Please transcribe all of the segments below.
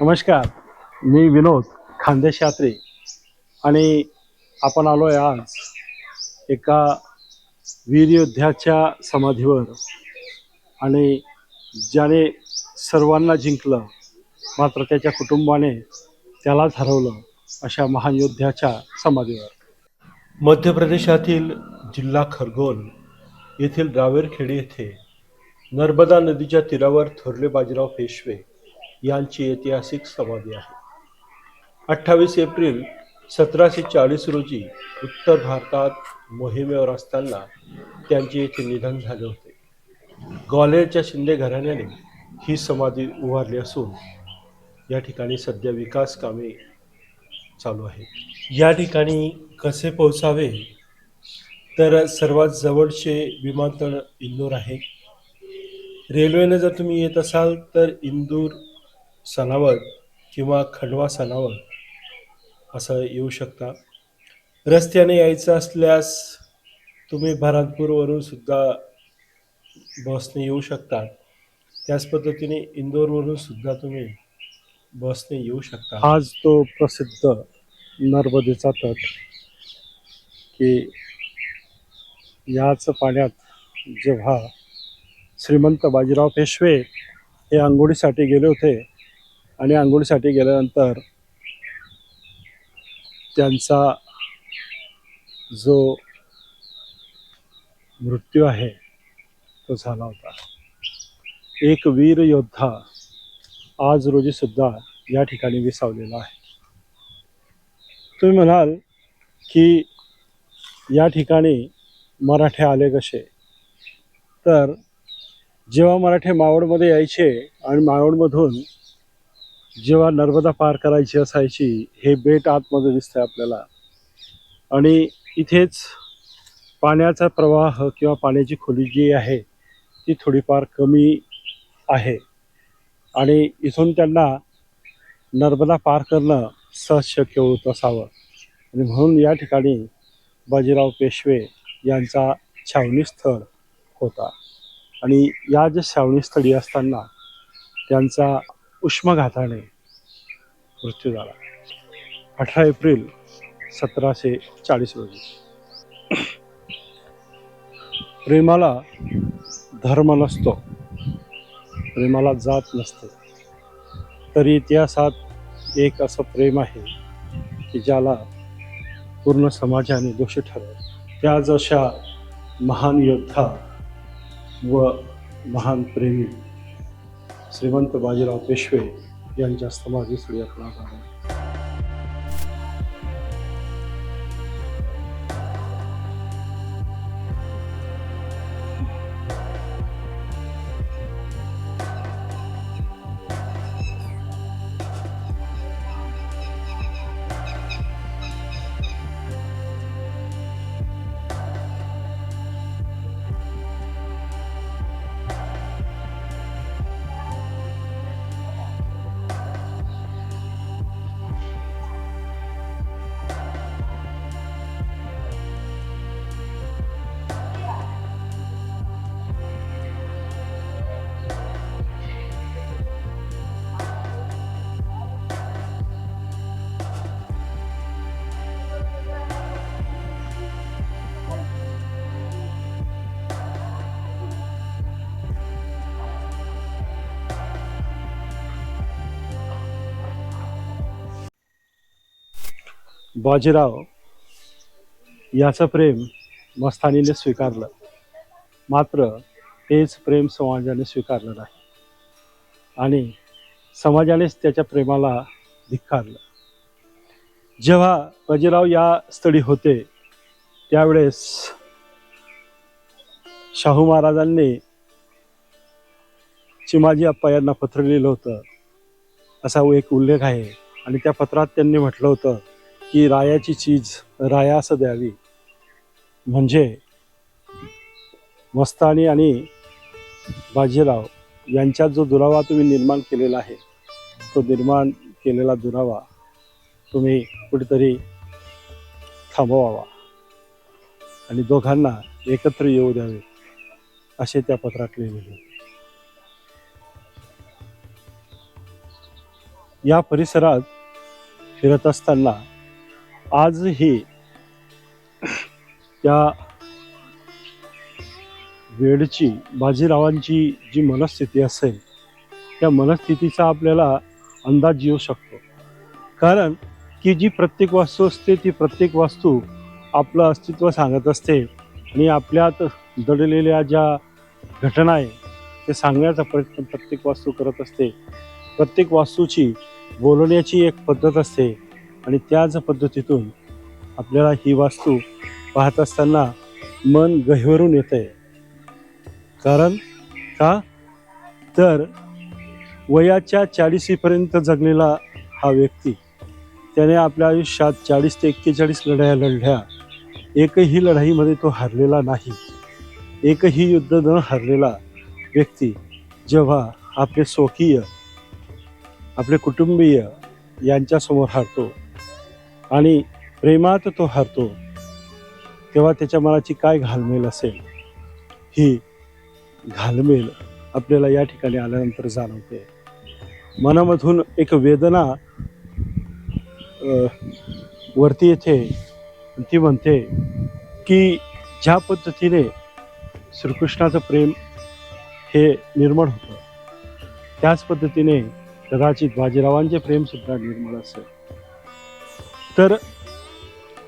नमस्कार. मी विनोद खानदेश आणि आपण आलो आहे आज एका वीर योद्ध्याच्या समाधीवर. आणि ज्याने सर्वांना जिंकलं मात्र त्याच्या कुटुंबाने त्यालाच हरवलं अशा महान योद्ध्याच्या समाधीवर. मध्य प्रदेशातील जिल्हा खरगोन येथील रावेरखेडी येथे नर्मदा नदीच्या तीरावर थोरले बाजीराव पेशवे यांची ऐतिहासिक समाधी आहे. अठ्ठावीस एप्रिल सतराशे चाळीस रोजी उत्तर भारतात मोहिमेवर असताना त्यांचे येथे निधन झाले होते. ग्वाल्हेरच्या शिंदे घराण्याने ही समाधी उभारली असून या ठिकाणी सध्या विकास कामे चालू आहेत. या ठिकाणी कसे पोहोचावे? तर सर्वात जवळचे विमानतळ इंदूर आहे. रेल्वेने जर तुम्ही येत असाल तर इंदूर सणावर किंवा खंडवा सणावर असं येऊ शकता. रस्त्याने यायचं असल्यास तुम्ही भरतपूरवरून सुद्धा बसने येऊ शकता. त्याच पद्धतीने इंदोरवरून सुद्धा तुम्ही बसने येऊ शकता. आज तो प्रसिद्ध नर्मदेचा तट की याच पाण्यात जेव्हा श्रीमंत बाजीराव पेशवे हे आंघोळीसाठी गेले होते आणि आंघोळीसाठी गेल्यानंतर त्यांचा जो मृत्यू आहे तो झाला होता. एक वीर योद्धा आज रोजी सुद्धा या ठिकाणी विसावलेला आहे. तुम्ही म्हणाल की या ठिकाणी मराठे आले कसे? तर जेव्हा मराठे मावळमध्ये यायचे आणि मावळमधून जेव्हा नर्मदा पार करायची असायची हे बेट आतमध्ये दिसतंय आपल्याला. आणि इथेच पाण्याचा प्रवाह किंवा पाण्याची खोली जी आहे ती थोडीफार कमी आहे. आणि इथून त्यांना नर्मदा पार करणं सहज शक्य होत असावं. आणि म्हणून या ठिकाणी बाजीराव पेशवे यांचा छावणी स्थळ होता. आणि या ज्या छावणीस्थळी असताना त्यांचा उष्माघाताने मृत्यू झाला. अठरा एप्रिल सतराशे चाळीस रोजी. प्रेमाला धर्म नसतो. प्रेमाला जात नसते. तरी इतिहासात एक असं प्रेम आहे की ज्याला पूर्ण समाजाने दोषी ठरवलं. त्या जशा महान योद्धा व महान प्रेमी श्रीमंत बाजीराव पेशवे यांच्या समाधीस्थळी आपण आज बाजीराव याचं प्रेम मस्तानीने स्वीकारलं. मात्र तेच प्रेम समाजाने स्वीकारलं नाही. आणि समाजानेच त्याच्या प्रेमाला धिक्कारलं. जेव्हा बाजीराव या स्थळी होते त्यावेळेस शाहू महाराजांनी चिमाजी अप्पा यांना पत्र लिहिलं होतं. असा एक उल्लेख आहे. आणि त्या पत्रात त्यांनी म्हटलं होतं की रायाची चीज रायास द्यावी. म्हणजे मस्तानी आणि बाजीराव यांच्यात जो दुरावा तुम्ही निर्माण केलेला आहे तो निर्माण केलेला दुरावा तुम्ही कुठेतरी थांबवावा आणि दोघांना एकत्र येऊ द्यावे असे त्या पत्रात लिहिलेले या परिसरात फिरत असताना आजही त्या वेळची बाजीरावांची जी मनस्थिती असेल त्या मनस्थितीचा आपल्याला अंदाज येऊ शकतो. कारण की जी प्रत्येक वास्तू असते ती प्रत्येक वास्तू आपलं अस्तित्व सांगत असते आणि आपल्यात दडलेल्या ज्या घटना आहे ते सांगण्याचा प्रयत्न प्रत्येक वास्तू करत असते. प्रत्येक वास्तूची बोलण्याची एक पद्धत असते. आणि त्याच पद्धतीतून आपल्याला ही वास्तू पाहत असताना मन गहिवरून येते कारण का? तर वयाच्या चाळीसीपर्यंत जगलेला हा व्यक्ती त्याने आपल्या आयुष्यात चाळीस ते एक्केचाळीस लढाया लढल्या. एकही लढाईमध्ये तो हरलेला नाही. एकही युद्ध न हरलेला व्यक्ती जेव्हा आपले स्वकीय आपले कुटुंबीय यांच्यासमोर हरतो आणि प्रेमात तो हरतो तेव्हा त्याच्या मनाची काय घालमेल असेल ही घालमेल आपल्याला या ठिकाणी आल्यानंतर जाणवते. मनामधून एक वेदना वरती येते. ती म्हणते की ज्या पद्धतीने श्रीकृष्णाचं प्रेम हे निर्मळ होतं त्याच पद्धतीने कदाचित बाजीरावांचे प्रेमसुद्धा निर्मळ असेल. तर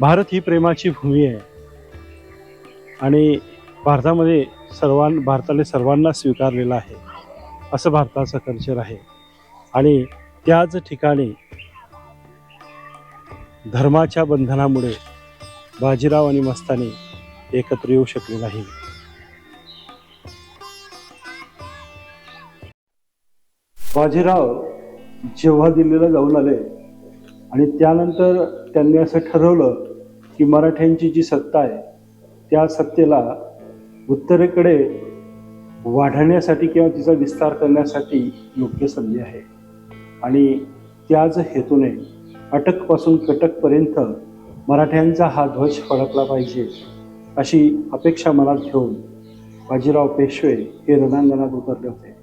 भारत ही प्रेमाची भूमी आहे. आणि भारतामध्ये सर्वां भारताने सर्वांना स्वीकारलेलं आहे. असं भारताचं कल्चर आहे. आणि त्याच ठिकाणी धर्माच्या बंधनामुळे बाजीराव आणि मस्तानी एकत्र येऊ शकले नाही. बाजीराव जेव्हा दिल्लीला जाऊन आले आणि त्यानंतर त्यांनी असं ठरवलं की मराठ्यांची जी सत्ता आहे त्या सत्तेला उत्तरेकडे वाढवण्यासाठी किंवा तिचा विस्तार करण्यासाठी योग्य संधी आहे. आणि त्याच हेतूने अटकपासून कटकपर्यंत मराठ्यांचा हा ध्वज फडकला पाहिजे अशी अपेक्षा मनात घेऊन बाजीराव पेशवे हे रणांगणात उतरले होते.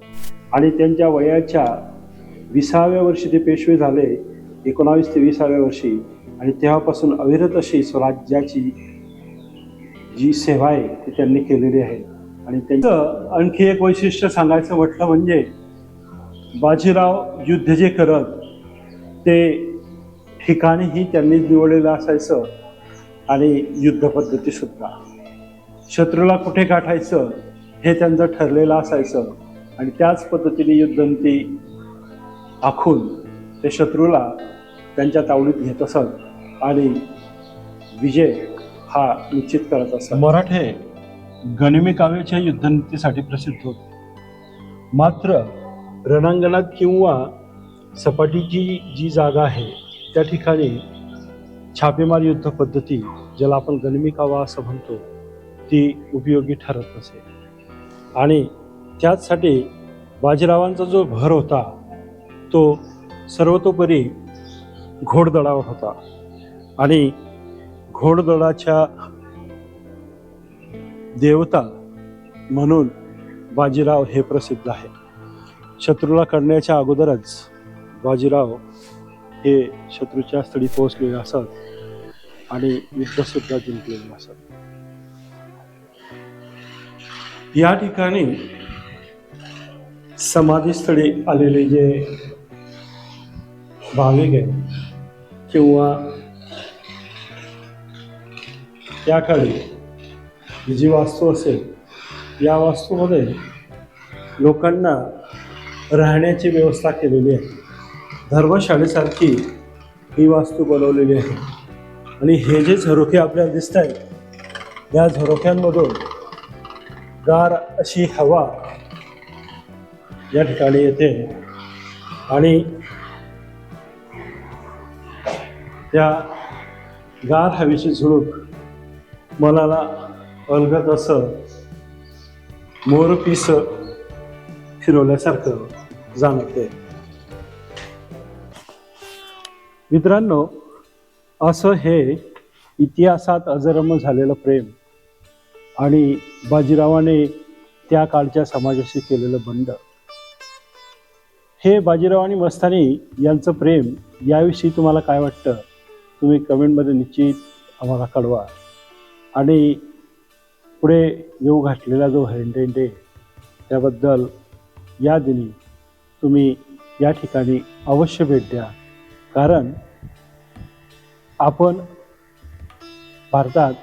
आणि त्यांच्या वयाच्या विसाव्या वर्षी ते पेशवे झाले एकोणावीस ते विसाव्या वर्षी आणि तेव्हापासून अविरत अशी स्वराज्याची जी सेवा आहे ती त्यांनी केलेली आहे. आणि त्यांचं आणखी एक वैशिष्ट्य सांगायचं म्हटलं म्हणजे बाजीराव युद्ध जे करत ते ठिकाणीही त्यांनीच निवडलेलं असायचं आणि युद्ध पद्धतीसुद्धा शत्रूला कुठे गाठायचं हे त्यांचं ठरलेलं असायचं. आणि त्याच पद्धतीने युद्धंती आखून ते शत्रूला त्यांच्या तावडीत घेत असत आणि विजय हा निश्चित करत असत मराठे गणिमी काव्याच्या युद्धनीतीसाठी प्रसिद्ध होते. मात्र रणांगणात किंवा सपाटीची जी जागा आहे त्या ठिकाणी छापेमार युद्ध पद्धती ज्याला आपण गणिमी कावा असं म्हणतो ती उपयोगी ठरत नसे. आणि त्याचसाठी बाजीरावांचा जो भर होता तो सर्वतोपरी घोडदळावर होता. आणि घोडदळाच्या देवता म्हणून बाजीराव हे प्रसिद्ध आहे शत्रूला करण्याच्या अगोदरच बाजीराव हे शत्रूच्या स्थळी पोहोचलेले असत आणि युद्धसुद्धा जिंकलेले असत. या ठिकाणी समाधीस्थळी आलेले जे भाविक आहेत किंवा त्या काळी जी वास्तू असेल या वास्तूमध्ये लोकांना राहण्याची व्यवस्था केलेली आहे. धर्मशाळेसारखी ही वास्तू बनवलेली आहे. आणि हे जे झरोखे आपल्याला दिसत आहेत या झरोख्यांमधून गार अशी हवा या ठिकाणी येते. आणि त्या गार हवेची झुळूक मनाला अलगत असं मोरपीस फिरवल्यासारखं जाणवते मित्रांनो असं हे इतिहासात अजरम झालेलं प्रेम आणि बाजीरावाने त्या काळच्या समाजाशी केलेलं बंड. हे बाजीराव आणि मस्तानी यांचं प्रेम याविषयी तुम्हाला काय वाटतं? तुम्ही कमेंटमध्ये निश्चित आम्हाला कळवा. आणि पुढे येऊ घातलेला जो व्हॅलेंटाईन डे त्याबद्दल या दिनी तुम्ही या ठिकाणी अवश्य भेट द्या. कारण आपण भारतात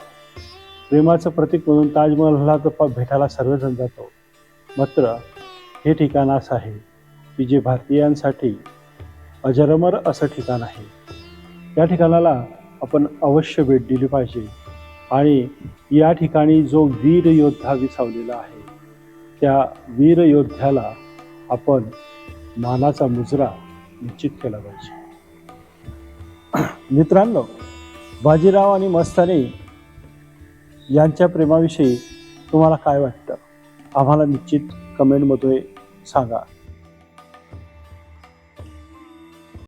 प्रेमाचं प्रतीक म्हणून ताजमहलला तर भेटायला सर्वजण जातो. मात्र हे ठिकाण असं आहे की जे भारतीयांसाठी अजरमर असं ठिकाण आहे. या ठिकाणाला आपण अवश्य भेट दिली पाहिजे. आणि या ठिकाणी जो वीर योद्धा विसावलेला आहे त्या वीर योद्ध्याला आपण मानाचा मुजरा निश्चित केला पाहिजे. मित्रांनो बाजीराव आणि मस्तानी यांच्या प्रेमाविषयी तुम्हाला काय वाटतं? आम्हाला निश्चित कमेंटमध्ये सांगा.